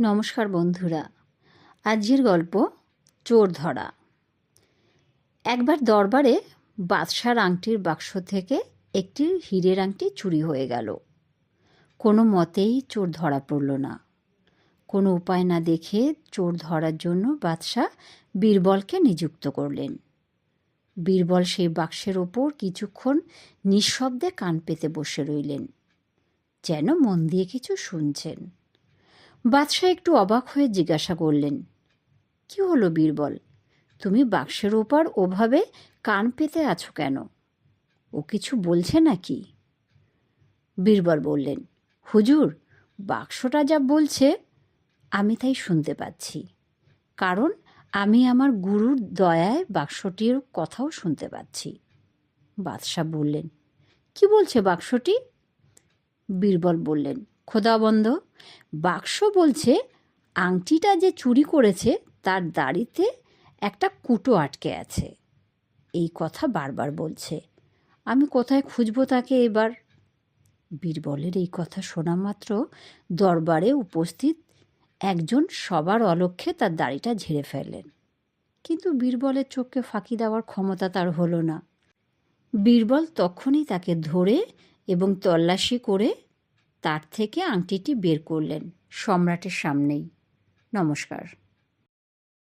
নমস্কার বন্ধুরা। আজকের গল্প, চোর ধরা। একবার দরবারে বাদশার আংটির বাক্স থেকে একটি হীরের আংটি চুরি হয়ে গেল। কোনো মতেই চোর ধরা পড়ল না। কোনো উপায় না দেখে চোর ধরার জন্য বাদশাহ বীরবলকে নিযুক্ত করলেন। বীরবল সেই বাক্সের ওপর কিছুক্ষণ নিঃশব্দে কান পেতে বসে রইলেন। যেন মন দিয়ে কিছু শুনছেন। বাদশাহ একটু অবাক হয়ে জিজ্ঞাসা করলেন, কি হলো বীরবল? তুমি বাক্সের ওপর ওভাবে কান পেতে আছো কেন? ও কিছু বলছে নাকি? বীরবল বললেন, হুজুর, বাক্সটা যা বলছে, আমি তাই শুনতে পাচ্ছি। কারণ আমি আমার গুরুর দয়ায় বাক্সটির কথাও শুনতে পাচ্ছি। বাদশাহ বললেন, কি বলছে বাক্সটি? বীরবল বললেন খোদাবন্ধ বাক্স বলছে, আংটিটা যে চুরি করেছে, তার দাড়িতে একটা কুটো আটকে আছে। এই কথা বারবার বলছে। আমি কোথায় খুঁজবো তাকে এবার? বীরবলের এই কথা শোনা মাত্র দরবারে উপস্থিত একজন সবার অলক্ষ্যে তার দাড়িটা ঝেড়ে ফেললেন। কিন্তু বীরবলের চোখকে ফাঁকি দেওয়ার ক্ষমতা তার হলো না। বীরবল তখনই তাকে ধরে এবং তল্লাশি করে তার থেকে আংটিটি বের করলেন সম্রাটের সামনেই। নমস্কার।